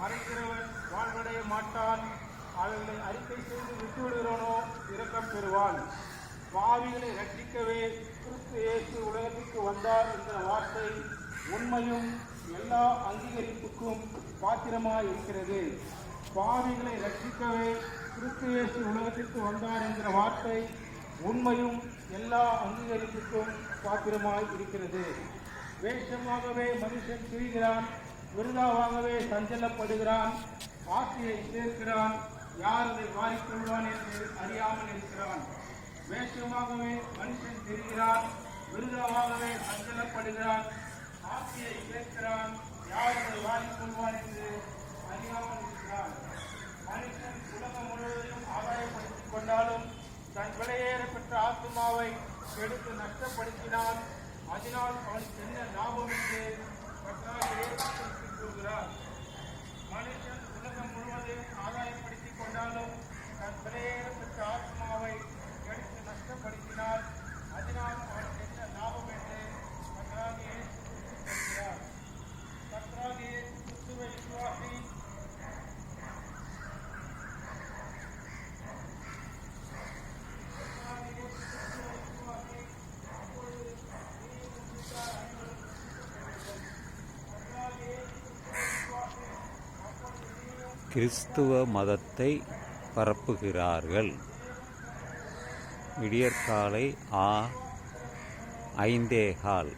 மறைக்கிறவன் வாழ்வடைய மாட்டான். அவர்களை அறிக்கை செய்து விட்டுவிடுகிறவனோ இரக்கம் பெறுவான். பாவிகளை ரட்சிக்கவே கிறிஸ்து இயேசு உலகத்திற்கு வந்தார் என்ற வார்த்தை உண்மையும் எல்லா அங்கீகரிப்புக்கும் பாத்திரமாய் இருக்கிறது பாவிகளை ரட்சிக்கவே கிறிஸ்து இயேசு உலகத்திற்கு வந்தார் என்ற வார்த்தை உண்மையும் எல்லா அங்கீகரிப்புக்கும் பாத்திரமாய் இருக்கிறது வேஷமாகவே மனுஷன் திரிகிறான். விருதாவாகவே சஞ்சலப்படுகிறான் ஆசையை சேர்க்கிறான் யார் அதை மாறிக்கொள்வான் என்று அறியாமல் இருக்கிறான். வேஷமாகவே மனுஷன் தெரிகிறான் விருதாவாகவே சஞ்சலப்படுகிறான் ஆசையை சேர்க்கிறான் யார் அதை மாறிக்கொள்வான் என்று அறியாமல் இருக்கிறான். மனுஷன் உலகம் முழுவதையும் ஆதாயப்படுத்திக் கொண்டாலும் தன் விலையேற பெற்ற ஆத்மாவை எடுத்து நஷ்டப்படுத்தினான் அதனால் அவனுக்கு என்ன லாபம் என்று கர்த்தராகிய இயேசு கிறிஸ்து கூறுகிறார் மனுஷன் உலகம் முழுவதையும் ஆதாயப்படுத்திக் கொண்டாலும் தன் விலையேற பெற்ற ஆத்மாவை எடுத்து நஷ்டப்படுத்தினார் அதனால் அவனுக்கு என்ன லாபம் என்று கர்த்தராகிய இயேசு கிறிஸ்து கூறுகிறார் கர்த்தராகிய இயேசு கிறிஸ்துவை விசுவாசி கிறிஸ்துவ மதத்தை பரப்புகிறார்கள். விடியற்காலை ஆ ஐந்தே கால்.